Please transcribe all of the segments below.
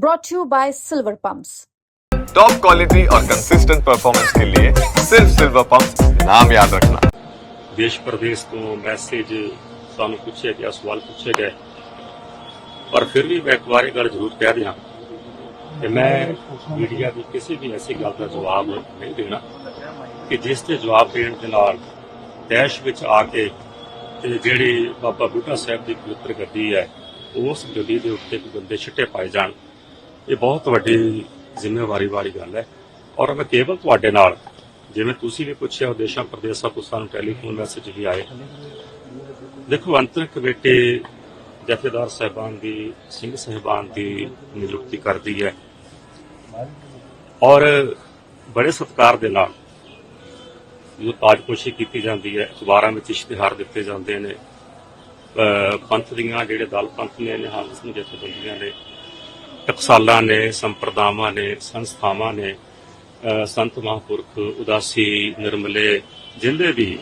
brought to you by Silver Pumps. Top quality और consistent performance के लिए सिर्फ सिल्वर पंप नाम याद रखना ਦੇਸ਼ ਪ੍ਰਦੇਸ਼ ਤੋਂ ਮੈਸੇਜ ਸਾਨੂੰ ਪੁੱਛਿਆ ਗਿਆ ਸਵਾਲ ਪੁੱਛੇ ਗਏ ਪਰ ਫਿਰ ਵੀ ਮੈਂ ਇੱਕ ਵਾਰ ਇਹ ਗੱਲ ਜ਼ਰੂਰ ਕਹਿ ਦਿਆਂ ਕਿ ਮੈਂ ਮੀਡੀਆ ਦੀ ਕਿਸੇ ਵੀ ਐਸੀ ਗੱਲ ਦਾ ਜਵਾਬ ਨਹੀਂ ਦੇਣਾ ਕਿ ਜਿਸ ਤੇ ਜਵਾਬ ਦੇਣ ਦੇ ਨਾਲ ਦੇਸ਼ ਵਿੱਚ ਆ ਕੇ ਤੇ ਜਿਹੜੀ ਬਾਬਾ ਬੁੱਢਾ ਸਾਹਿਬ ਦੀ ਪਵਿੱਤਰ ਗੱਦੀ ਹੈ ਉਸ ਗੱਦੀ ਦੇ ਉੱਤੇ ਕੋਈ ਬੰਦੇ ਛਿੱਟੇ ਪਾਏ ਜਾਣ ਇਹ ਬਹੁਤ ਵੱਡੀ ਜ਼ਿੰਮੇਵਾਰੀ ਵਾਲੀ ਗੱਲ ਹੈ। ਔਰ ਮੈਂ ਕੇਵਲ ਤੁਹਾਡੇ ਨਾਲ, ਜਿਵੇਂ ਤੁਸੀਂ ਵੀ ਪੁੱਛਿਆ, ਦੇਸ਼ਾਂ, ਪ੍ਰਦੇਸ਼ਾਂ ਤੋਂ ਸਾਨੂੰ ਟੈਲੀਫੋਨ ਮੈਸੇਜ ਵੀ ਆਏ। ਦੇਖੋ, ਅੰਤਰ ਕਮੇਟੀ ਜਥੇਦਾਰ ਸਾਹਿਬਾਨ ਦੀ, ਸਿੰਘ ਸਾਹਿਬਾਨ ਦੀ ਨਿਯੁਕਤੀ ਕਰਦੀ ਹੈ। ਔਰ ਬੜੇ ਸਤਿਕਾਰ ਦੇ ਨਾਲ ਜੋ ਤਾਜਪੋਸ਼ੀ ਕੀਤੀ ਜਾਂਦੀ ਹੈ, ਅਖਬਾਰਾਂ ਵਿੱਚ ਇਸ਼ਤਿਹਾਰ ਦਿੱਤੇ ਜਾਂਦੇ ਨੇ। ਪੰਥ ਦੀਆਂ ਜਿਹੜੇ ਦਲ ਪੰਥ ਨੇ, ਨਿਹੰਗ ਸਿੰਘ ਜਥੇਬੰਦੀਆਂ ਨੇ ਟਕਸਾਲਾਂ ਨੇ, ਸੰਪਰਦਾਵਾਂ ਨੇ, ਸੰਸਥਾਵਾਂ ਨੇ ਸੰਤ ਮਹਾਂਪੁਰਖ, ਉਦਾਸੀ, ਨਿਰਮਲੇ ਜਿੰਦੇ ਵੀ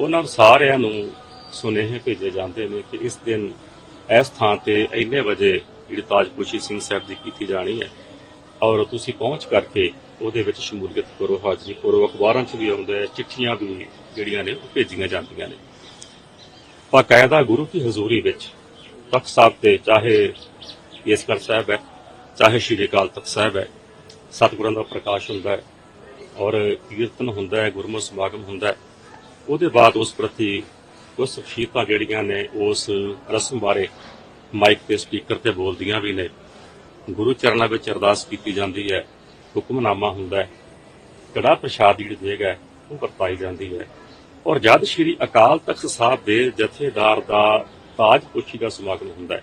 ਉਹਨਾਂ ਸਾਰਿਆਂ ਨੂੰ ਸੁਨੇਹੇ ਭੇਜੇ ਜਾਂਦੇ ਨੇ ਕਿ ਇਸ ਦਿਨ ਇਸ ਥਾਂ ਤੇ ਇੰਨੇ ਵਜੇ ਜਿਹੜੀ ਤਾਜਪੋਸ਼ੀ ਸਿੰਘ ਸਾਹਿਬ ਦੀ ਕੀਤੀ ਜਾਣੀ ਹੈ ਔਰ ਤੁਸੀਂ ਪਹੁੰਚ ਕਰਕੇ ਉਹਦੇ ਵਿੱਚ ਸ਼ਮੂਲੀਅਤ ਕਰੋ, ਹਾਜ਼ਰੀ ਕਰੋ ਅਖਬਾਰਾਂ 'ਚ ਵੀ ਆਉਂਦਾ ਹੈ, ਚਿੱਠੀਆਂ ਵੀ ਜਿਹੜੀਆਂ ਨੇ ਉਹ ਭੇਜੀਆਂ ਜਾਂਦੀਆਂ ਨੇ। ਬਾਕਾਇਦਾ ਗੁਰੂ ਕੀ ਹਜ਼ੂਰੀ ਵਿੱਚ ਤਖਤ ਸਾਹਿਬ ਤੇ ਚਾਹੇ ਕੇਸਗੜ੍ਹ ਸਾਹਿਬ ਹੈ, ਚਾਹੇ ਸ਼੍ਰੀ ਅਕਾਲ ਤਖਤ ਸਾਹਿਬ ਹੈ, ਸਤਿਗੁਰਾਂ ਦਾ ਪ੍ਰਕਾਸ਼ ਹੁੰਦਾ ਹੈ ਔਰ ਕੀਰਤਨ ਹੁੰਦਾ ਹੈ ਗੁਰਮਤਿ ਸਮਾਗਮ ਹੁੰਦਾ ਹੈ, ਉਹਦੇ ਬਾਅਦ ਉਸ ਪ੍ਰਤੀ ਉਸ ਸ਼ਖਸੀਅਤਾਂ ਜਿਹੜੀਆਂ ਨੇ ਉਸ ਰਸਮ ਬਾਰੇ ਮਾਈਕ ਤੇ ਸਪੀਕਰ ਤੇ ਬੋਲਦੀਆਂ ਵੀ ਨੇ। ਗੁਰੂ ਚਰਨਾਂ ਵਿੱਚ ਅਰਦਾਸ ਕੀਤੀ ਜਾਂਦੀ ਹੈ, ਹੁਕਮਨਾਮਾ ਹੁੰਦਾ ਹੈ, ਕੜਾ ਪ੍ਰਸ਼ਾਦ ਜਿਹੜੀ ਦੇਗ ਉਹ ਵਰਤਾਈ ਜਾਂਦੀ ਹੈ। ਔਰ ਜਦ ਸ਼੍ਰੀ ਅਕਾਲ ਤਖਤ ਸਾਹਿਬ ਦੇ ਜਥੇਦਾਰ ਦਾ ਤਾਜ ਪੁੱਛੀ ਦਾ ਸਮਾਗਮ ਹੁੰਦਾ ਹੈ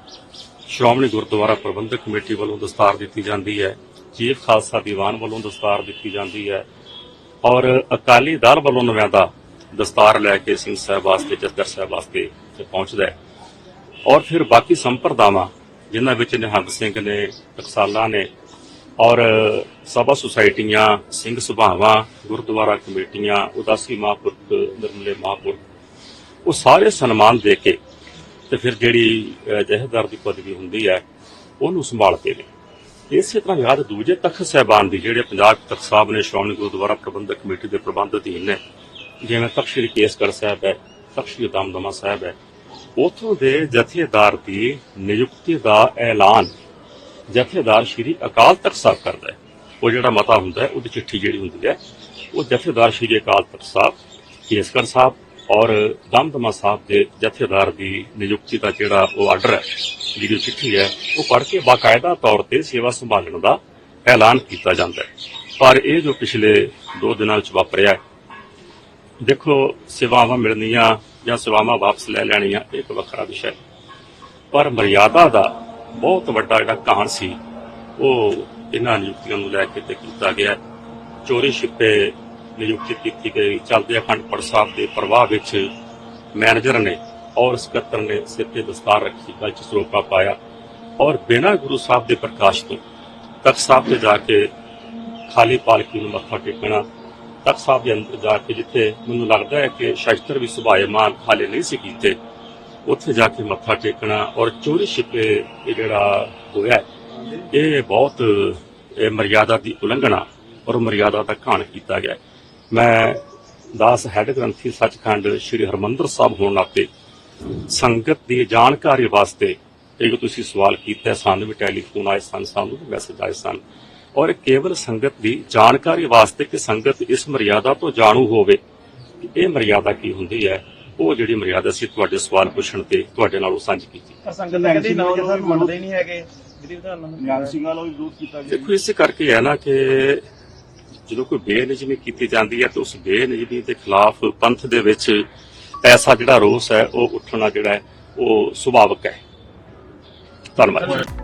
ਸ਼੍ਰੋਮਣੀ ਗੁਰਦੁਆਰਾ ਪ੍ਰਬੰਧਕ ਕਮੇਟੀ ਵੱਲੋਂ ਦਸਤਾਰ ਦਿੱਤੀ ਜਾਂਦੀ ਹੈ ਚੀਫ ਖਾਲਸਾ ਦੀਵਾਨ ਵੱਲੋਂ ਦਸਤਾਰ ਦਿੱਤੀ ਜਾਂਦੀ ਹੈ ਔਰ ਅਕਾਲੀ ਦਲ ਵੱਲੋਂ ਨੁਮਾਇੰਦਾ ਦਸਤਾਰ ਲੈ ਕੇ ਸਿੰਘ ਸਾਹਿਬ ਵਾਸਤੇ ਜਸਦਰ ਸਾਹਿਬ ਵਾਸਤੇ ਪਹੁੰਚਦਾ ਹੈ। ਔਰ ਫਿਰ ਬਾਕੀ ਸੰਪਰਦਾਵਾਂ, ਜਿਨ੍ਹਾਂ ਵਿੱਚ ਨਿਹੰਗ ਸਿੰਘ ਨੇ, ਟਕਸਾਲਾ ਨੇ ਔਰ ਸਭਾ ਸੁਸਾਇਟੀਆਂ, ਸਿੰਘ ਸੁਭਾਵਾਂ, ਗੁਰਦੁਆਰਾ ਕਮੇਟੀਆਂ, ਉਦਾਸੀ ਮਹਾਂਪੁਰਖ, ਨਿਰਮਲੇ ਮਹਾਂਪੁਰਖ, ਉਹ ਸਾਰੇ ਸਨਮਾਨ ਦੇ ਕੇ ਤੇ ਫਿਰ ਜਿਹੜੀ ਅਹ, ਜਥੇਦਾਰ ਦੀ ਪਦਵੀ ਹੁੰਦੀ ਹੈ ਉਹਨੂੰ ਸੰਭਾਲਦੇ ਨੇ। ਇਸੇ ਤਰ੍ਹਾਂ ਯਾਦ ਦੂਜੇ ਤਖਤ ਸਾਹਿਬਾਨ ਦੀ ਜਿਹੜੇ ਪੰਜਾਬ ਤਖਤ ਸਾਹਿਬ ਨੇ ਸ਼੍ਰੋਮਣੀ ਗੁਰਦੁਆਰਾ ਪ੍ਰਬੰਧਕ ਕਮੇਟੀ ਦੇ ਪ੍ਰਬੰਧ ਅਧੀਨ ਨੇ ਜਿਵੇਂ ਤਖਤ ਸ੍ਰੀ ਕੇਸਗੜ੍ਹ ਸਾਹਿਬ ਹੈ ਤਖਤ ਸ੍ਰੀ ਦਮਦਮਾ ਸਾਹਿਬ ਹੈ ਉਥੋਂ ਦੇ ਜਥੇਦਾਰ ਦੀ ਨਿਯੁਕਤੀ ਦਾ ਐਲਾਨ ਜਥੇਦਾਰ ਸ਼੍ਰੀ ਅਕਾਲ ਤਖਤ ਸਾਹਿਬ ਕਰਦਾ ਹੈ। ਉਹ ਜਿਹੜਾ ਮਤਾ ਹੁੰਦਾ ਹੈ ਉਹਦੀ ਚਿੱਠੀ ਜਿਹੜੀ ਹੁੰਦੀ ਹੈ ਉਹ ਜਥੇਦਾਰ ਸ਼੍ਰੀ ਅਕਾਲ ਤਖਤ ਸਾਹਿਬ ਕੇਸਗੜ੍ਹ ਸਾਹਿਬ ਔਰ ਦਮਦਮਾ ਸਾਹਿਬ ਦੇ ਜਥੇਦਾਰ ਦੀ ਨਿਯੁਕਤੀ ਦਾ ਜਿਹੜਾ ਉਹ ਆਰਡਰ ਹੈ, ਜਿਹੜੀ ਚਿੱਠੀ ਹੈ, ਉਹ ਪੜ੍ਹ ਕੇ ਬਾਕਾਇਦਾ ਤੌਰ ਤੇ ਸੇਵਾ ਸੰਭਾਲਣ ਦਾ ਐਲਾਨ ਕੀਤਾ ਜਾਂਦਾ ਹੈ। ਪਰ ਇਹ ਜੋ ਪਿਛਲੇ 2 ਦਿਨਾਂ ਵਿੱਚ ਵਾਪਰਿਆ ਦੇਖੋ ਸੇਵਾਵਾਂ ਮਿਲਣੀਆਂ ਜਾਂ ਸੇਵਾਵਾਂ ਵਾਪਸ ਲੈ ਲੈਣੀਆਂ, ਇਹ ਇੱਕ ਵੱਖਰਾ ਵਿਸ਼ਾ ਹੈ। ਪਰ ਮਰਿਆਦਾ ਦਾ ਬਹੁਤ ਵੱਡਾ ਜਿਹੜਾ ਕਹਾਣ ਸੀ, ਉਹ ਇਹਨਾਂ ਨਿਯੁਕਤੀਆਂ ਨੂੰ ਲੈ ਕੇ ਤੇ ਕੀਤਾ ਗਿਆ ਚੋਰੀ ਛਿਪੇ ਨਿਯੁਕਤੀ ਕੀਤੀ ਗਈ। ਚਲਦੇ ਅਖੰਡ ਪੜ ਸਾਹਿਬ ਦੇ ਪ੍ਰਵਾਹ ਵਿੱਚ ਮੈਨੇਜਰ ਨੇ ਔਰ ਸਕੱਤਰ ਨੇ ਸਿਰ ਤੇ ਦਸਤਾਰ ਰੱਖੀ ਗਲ ਚ ਸਰੋਪਾ ਪਾਇਆ ਔਰ ਬਿਨਾਂ ਗੁਰੂ ਸਾਹਿਬ ਦੇ ਪ੍ਰਕਾਸ਼ ਤੋਂ ਤਖਤ ਸਾਹਿਬ ਤੇ ਜਾ ਕੇ ਖਾਲੀ ਪਾਲਕੀ ਨੂੰ ਮੱਥਾ ਟੇਕਣਾ, ਤਖਤ ਸਾਹਿਬ ਦੇ ਅੰਦਰ ਜਾ ਕੇ ਜਿੱਥੇ ਮੈਨੂੰ ਲੱਗਦਾ ਹੈ ਕਿ ਸ਼ਸਤਰ ਵੀ ਸੁਭਾਏਮਾਨ ਹਾਲੇ ਨਹੀਂ ਸੀ ਕੀਤੇ, ਉੱਥੇ ਜਾ ਕੇ ਮੱਥਾ ਟੇਕਣਾ ਔਰ ਚੋਰੀ ਛਿਪੇ ਇਹ ਜਿਹੜਾ ਹੋਇਆ ਇਹ ਬਹੁਤ ਮਰਿਆਦਾ ਦੀ ਉਲੰਘਣਾ ਔਰ ਮਰਿਆਦਾ ਦਾ ਘਾਣ ਕੀਤਾ ਗਿਆ ਮੈਂ ਦਾਸ ਹੈੱਡ ਗ੍ਰੰਥੀ ਸੱਚਖੰਡ ਸ੍ਰੀ ਹਰਮੰਦਰ ਸਾਹਿਬ ਹੋਣ ਨਾਤੇ ਸੰਗਤ ਦੀ ਜਾਣਕਾਰੀ ਵਾਸਤੇ ਇਹ ਜੋ ਤੁਸੀਂ ਸਵਾਲ ਕੀਤਾ ਸਾਨੂੰ ਵੀ ਟੈਲੀਫੋਨ ਆਏ ਸਨ ਸਾਨੂੰ ਵੀ ਮੈਸੇਜ ਆਏ ਸਨ। ਔਰ ਕੇਵਲ ਸੰਗਤ ਦੀ ਜਾਣਕਾਰੀ ਵਾਸਤੇ ਕਿ ਸੰਗਤ ਇਸ ਮਰਿਆਦਾ ਤੋਂ ਜਾਣੂ ਹੋਵੇ ਕਿ ਇਹ ਮਰਿਆਦਾ ਕੀ ਹੁੰਦੀ ਹੈ ਉਹ ਜਿਹੜੀ ਮਰਿਆਦਾ ਸੀ ਤੁਹਾਡੇ ਸਵਾਲ ਪੁੱਛਣ ਤੇ ਤੁਹਾਡੇ ਨਾਲ ਉਹ ਸਾਂਝੀ ਕੀਤੀ। ਪਰ ਸੰਗਤ ਨੇ ਕਹਿੰਦੀ ਨਾ ਜੇ ਸਰ ਮੰਨਦੇ ਹੀ ਨਹੀਂ ਹੈਗੇ। ਵਿਧੀ ਵਿਧਾਨ ਨੂੰ ਨਿਹੰਗ ਸਿੰਘਾਂ ਨੂੰ ਵੀ ਵਿਰੋਧ ਕੀਤਾ ਗਿਆ। ਦੇਖੋ ਇਸੇ ਕਰਕੇ ਹੈ ਨਾ ਕਿ ਜਦੋਂ ਕੋਈ ਬੇਨਿਜਮੀ ਕੀਤੀ ਜਾਂਦੀ ਹੈ ਤਾਂ ਉਸ ਬੇਨਿਜਮੀ ਦੇ ਖਿਲਾਫ ਪੰਥ ਦੇ ਵਿੱਚ ਐਸਾ ਜਿਹੜਾ ਰੋਸ ਹੈ, ਉਹ ਉੱਠਣਾ ਜਿਹੜਾ ਹੈ, ਉਹ ਸੁਭਾਵਕ ਹੈ। ਧੰਨਵਾਦ।